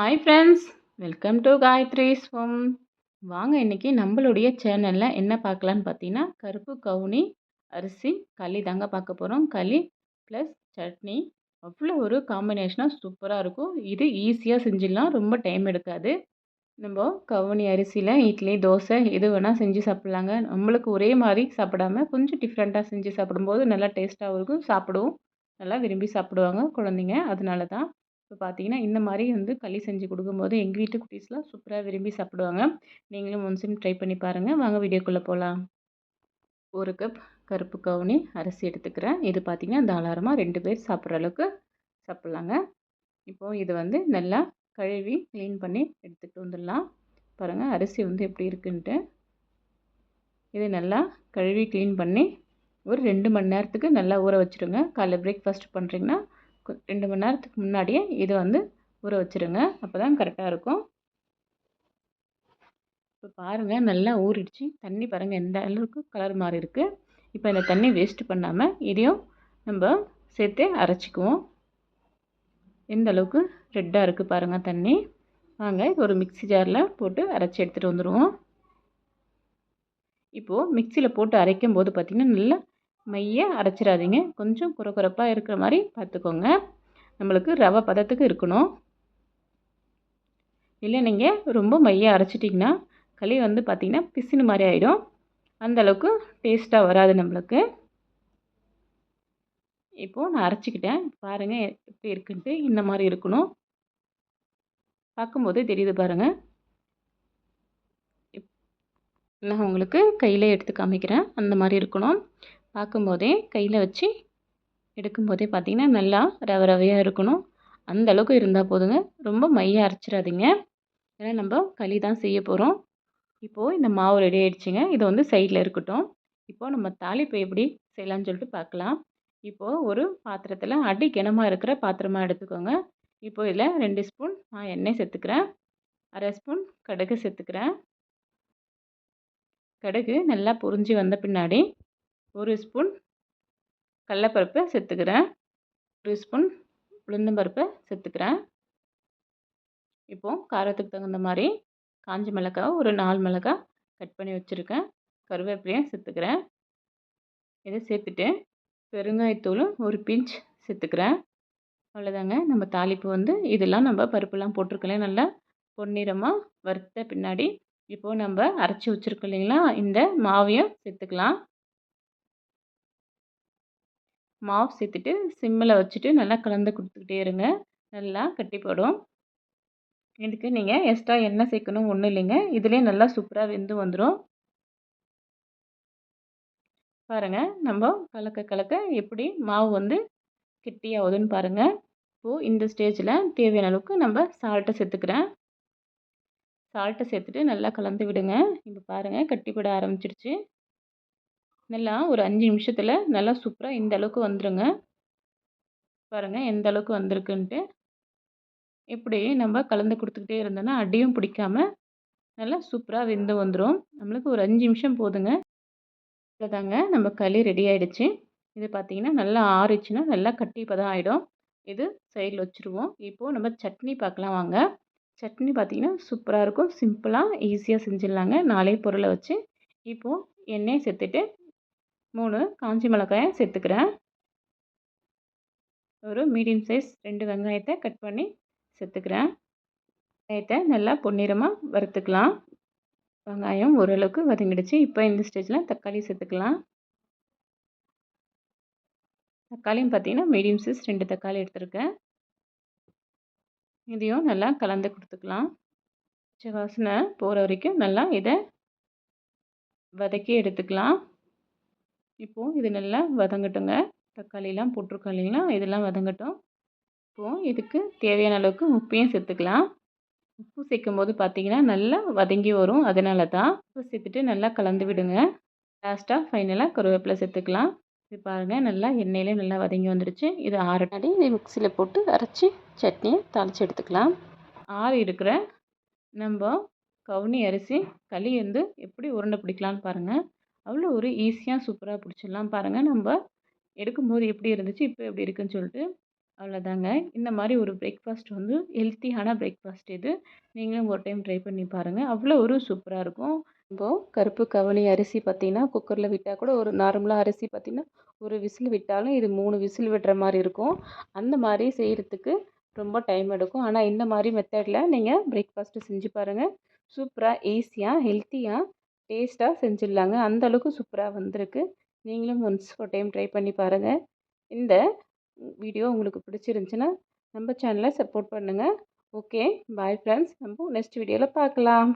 Hi friends welcome to Gayathri's home வாங்க இன்றைக்கி நம்மளுடைய சேனலில் என்ன பார்க்கலான்னு பார்த்தீங்கன்னா கருப்பு கவுனி அரிசி களி தாங்க பார்க்க போகிறோம் களி ப்ளஸ் சட்னி. அவ்வளோ ஒரு காம்பினேஷனாக சூப்பராக இருக்கும். இது ஈஸியாக செஞ்சிடலாம். ரொம்ப டைம் எடுக்காது. நம்ம கவுனி அரிசியில் இட்லி தோசை எது வேணால் செஞ்சு சாப்பிட்லாங்க. நம்மளுக்கு ஒரே மாதிரி சாப்பிடாம கொஞ்சம் டிஃப்ரெண்ட்டாக செஞ்சு சாப்பிடும்போது நல்லா டேஸ்ட்டாகவும் இருக்கும். சாப்பிடுவோம். நல்லா விரும்பி சாப்பிடுவாங்க குழந்தைங்க. அதனால தான் இப்போ பார்த்தீங்கன்னா இந்த மாதிரி வந்து களி செஞ்சு கொடுக்கும்போது எங்கள் வீட்டு குட்டீஸ்லாம் சூப்பராக விரும்பி சாப்பிடுவாங்க. நீங்களும் ஒன்ஸும் ட்ரை பண்ணி பாருங்கள் வாங்க வீடியோக்குள்ளே போகலாம் ஒரு கப் கருப்பு கவுனி அரிசி எடுத்துக்கிறேன். இது பார்த்திங்கன்னா தாராளமாக ரெண்டு பேர் சாப்பிட்ற அளவுக்கு சாப்பிட்லாங்க. இப்போது இது வந்து நல்லா கழுவி க்ளீன் பண்ணி எடுத்துகிட்டு வந்துடலாம். பாருங்கள் அரிசி வந்து எப்படி இருக்குன்ட்டு. இது நல்லா கழுவி க்ளீன் பண்ணி ஒரு ரெண்டு மணி நேரத்துக்கு நல்லா ஊற வச்சுருங்க காலைல பிரேக்ஃபாஸ்ட் பண்ணுறீங்கன்னா ரெண்டு மணி நேரத்துக்கு முன்னாடியே இதை வந்து ஊற வச்சுருங்க. அப்போ தான் கரெக்டாக இருக்கும். இப்போ பாருங்கள் நல்லா ஊறிடுச்சு. தண்ணி பாருங்கள் எந்த அளவுக்கு கலர் மாறி இருக்குது இப்போ இந்த தண்ணி வேஸ்ட் பண்ணாமல் இதையும் நம்ம சேர்த்து அரைச்சிக்குவோம். எந்த அளவுக்கு ரெட்டாக இருக்குது பாருங்கள் தண்ணி. வாங்க ஒரு மிக்சி ஜாரில் போட்டு அரைச்சி எடுத்துகிட்டு வந்துடுவோம் இப்போது மிக்சியில் போட்டு அரைக்கும் போது பார்த்திங்கன்னா நல்லா மைய அரைச்சிடாதீங்க கொஞ்சம் குறக்குறப்பாக இருக்கிற மாதிரி பார்த்துக்கோங்க நம்மளுக்கு ரவை பதத்துக்கு இருக்கணும். இல்லை நீங்கள் ரொம்ப மைய அரைச்சிட்டிங்கன்னா களி வந்து பார்த்திங்கன்னா பிசினு மாதிரி ஆகிடும் அந்தளவுக்கு டேஸ்ட்டாக வராது நம்மளுக்கு. இப்போது நான் அரைச்சிக்கிட்டேன். பாருங்கள் எப்படி இருக்குன்ட்டு இந்த மாதிரி இருக்கணும். பார்க்கும்போதே தெரியுது பாருங்கள் நான் உங்களுக்கு கையில் எடுத்து காமிக்கிறேன். அந்த மாதிரி இருக்கணும். பார்க்கும்போதே கையில் வச்சு எடுக்கும்போதே பார்த்திங்கன்னா நல்லா ரவ ரவையாக இருக்கணும். அந்த அளவுக்கு இருந்தால் போதுங்க. ரொம்ப மையாக அரைச்சிடாதீங்க. ஏன்னா நம்ம களி தான் செய்ய போகிறோம் இப்போது இந்த மாவு ரெடி ஆகிடுச்சிங்க இது வந்து சைடில் இருக்கட்டும். இப்போது நம்ம தாளிப்பு எப்படி செய்யலாம்னு சொல்லிட்டு பார்க்கலாம். இப்போது ஒரு பாத்திரத்தில் அடி கிணமாக இருக்கிற பாத்திரமாக எடுத்துக்கோங்க. இப்போ இதில் ரெண்டு ஸ்பூன் நான் எண்ணெய் சேர்த்துக்கிறேன். அரை ஸ்பூன் கடுகு சேர்த்துக்கிறேன். கடுகு நல்லா பொரிஞ்சு வந்த பின்னாடி ஒரு ஸ்பூன் கடலப்பருப்பை சேர்த்துக்கிறேன். ஒரு ஸ்பூன் உளுந்தம்பருப்பை சேர்த்துக்கிறேன். இப்போது காரத்துக்கு தகுந்த மாதிரி காஞ்ச மிளகாய் ஒரு நாலு மிளகாய் கட் பண்ணி வச்சுருக்கேன். கருவேப்பிலையும் சேர்த்துக்கிறேன். இதை சேர்த்துட்டு பெருங்காயத்தூளும் ஒரு பிஞ்ச் சேர்த்துக்கிறேன். அவ்வளோதாங்க. நம்ம தாளிப்பு வந்து இதெல்லாம் நம்ம பருப்புலாம் போட்டிருக்கலாம் நல்லா பொன்னிறமாக வறுத்த பின்னாடி இப்போது நம்ம அரைச்சி வச்சுருக்கோம் இல்லைங்களா? இந்த மாவையும் சேர்த்துக்கலாம். மாவு சேர்த்துட்டு சிம்மில் வச்சுட்டு நல்லா கலந்து கொடுத்துக்கிட்டே இருங்க. நல்லா கட்டிப்படும் இதுக்கு நீங்கள் எக்ஸ்ட்ரா எண்ணெய் சேர்க்கணும் ஒன்றும் இல்லைங்க. இதுலேயே நல்லா சூப்பராக வெந்து வந்துடும் பாருங்கள் நம்ம கலக்க கலக்க எப்படி மாவு வந்து கெட்டியாகுதுன்னு பாருங்கள் இப்போது இந்த ஸ்டேஜில் தேவையான அளவுக்கு நம்ம சால்ட்டை சேர்த்துக்கிறேன். சால்ட்டை சேர்த்துட்டு நல்லா கலந்து விடுங்க. இப்போ பாருங்கள் கட்டிப்பட ஆரம்பிச்சிடுச்சு நல்லா ஒரு அஞ்சு நிமிஷத்தில் நல்லா சூப்பராக இந்த அளவுக்கு வந்துடுங்க பாருங்கள் எந்த அளவுக்கு வந்திருக்குன்ட்டு. இப்படி நம்ம கலந்து கொடுத்துக்கிட்டே இருந்தோன்னா அடியும் பிடிக்காம நல்லா சூப்பராக வெந்து வந்துடும் நம்மளுக்கு ஒரு அஞ்சு நிமிஷம் போதுங்க. இவ்வளோதாங்க நம்ம களி ரெடி ஆகிடுச்சு இது பார்த்திங்கன்னா நல்லா ஆறிச்சுன்னா நல்லா கட்டி பதம் ஆகிடும் இது சைடில் வச்சுருவோம். இப்போது நம்ம சட்னி பார்க்கலாம் வாங்க. சட்னி பார்த்திங்கன்னா சூப்பராக இருக்கும். சிம்பிளாக ஈஸியாக செஞ்சிடலாங்க. நாலே பொருளை வச்சு இப்போது எண்ணெய் சேர்த்துட்டு மூணு காஞ்சி மிளகாயை சேர்த்துக்கிறேன். ஒரு மீடியம் சைஸ் ரெண்டு வெங்காயத்தை கட் பண்ணி சேர்த்துக்கிறேன். வெங்காயத்தை நல்லா பொன்னிறமாக வறுத்துக்கலாம். வெங்காயம் ஓரளவுக்கு வதங்கிடுச்சு. இப்போ இந்த ஸ்டேஜில் தக்காளி சேர்த்துக்கலாம். தக்காளியும் பார்த்தீங்கன்னா மீடியம் சைஸ் ரெண்டு தக்காளி எடுத்துருக்கேன். இதையும் நல்லா கலந்து கொடுத்துக்கலாம். பச்சை வாசனை போகிற வரைக்கும் நல்லா இதை வதக்கி எடுத்துக்கலாம். இப்போது இது நல்லா வதங்கட்டுங்க. தக்காளிலாம் போட்டிருக்கோம் இல்லைங்களா? இதெல்லாம் வதங்கட்டும். இப்போது இதுக்கு தேவையான அளவுக்கு உப்பையும் சேர்த்துக்கலாம். உப்பு சேர்க்கும் போது பார்த்திங்கன்னா நல்லா வதங்கி வரும். அதனால தான் உப்பு சேர்த்துட்டு நல்லா கலந்து விடுங்க. லாஸ்ட்டாக ஃபைனலாக கருவேப்பிலை சேர்த்துக்கலாம். இது பாருங்கள் நல்லா எண்ணெயிலே நல்லா வதங்கி வந்துடுச்சு இது ஆறுனாடி இது மிக்சியில் போட்டு அரைச்சி சட்னியை தாளித்து எடுத்துக்கலாம். ஆறு இருக்கிற நம்ம கவுனி அரிசி களி வந்து எப்படி உருண்டை பிடிக்கலான்னு பாருங்கள் அவ்வளோ ஒரு ஈஸியாக சூப்பராக பிடிச்சிடலாம் பாருங்கள் நம்ம எடுக்கும்போது எப்படி இருந்துச்சு இப்போ எப்படி இருக்குன்னு சொல்லிட்டு அவ்வளோதாங்க. இந்த மாதிரி ஒரு பிரேக்ஃபாஸ்ட் வந்து ஹெல்த்தியான பிரேக்ஃபாஸ்ட் இது. நீங்களும் ஒரு டைம் ட்ரை பண்ணி பாருங்கள் அவ்வளோ ஒரு சூப்பராக இருக்கும். இப்போ கருப்பு கவனி அரிசி பார்த்தீங்கன்னா, குக்கரில் விட்டால் கூட ஒரு நார்மலாக அரிசி பார்த்தீங்கன்னா, ஒரு விசில் விட்டாலும் இது மூணு விசில் விடுற மாதிரி இருக்கும். அந்த மாதிரி செய்கிறதுக்கு ரொம்ப டைம் எடுக்கும். ஆனால் இந்த மாதிரி மெத்தடில் நீங்கள் பிரேக்ஃபாஸ்ட்டு செஞ்சு பாருங்கள் சூப்பராக ஈஸியாக ஹெல்த்தியாக டேஸ்ட்டாக செஞ்சிடலாங்க. அந்தளவுக்கு சூப்பராக வந்திருக்கு. நீங்களும் ஒன்ஸ் ஒரு டைம் ட்ரை பண்ணி பாருங்கள் இந்த வீடியோ உங்களுக்கு பிடிச்சிருந்துச்சுன்னா, நம்ம சேனலை சப்போர்ட் பண்ணுங்கள் ஓகே. Bye friends. நம்ம நெக்ஸ்ட் வீடியோவில் பார்க்கலாம்.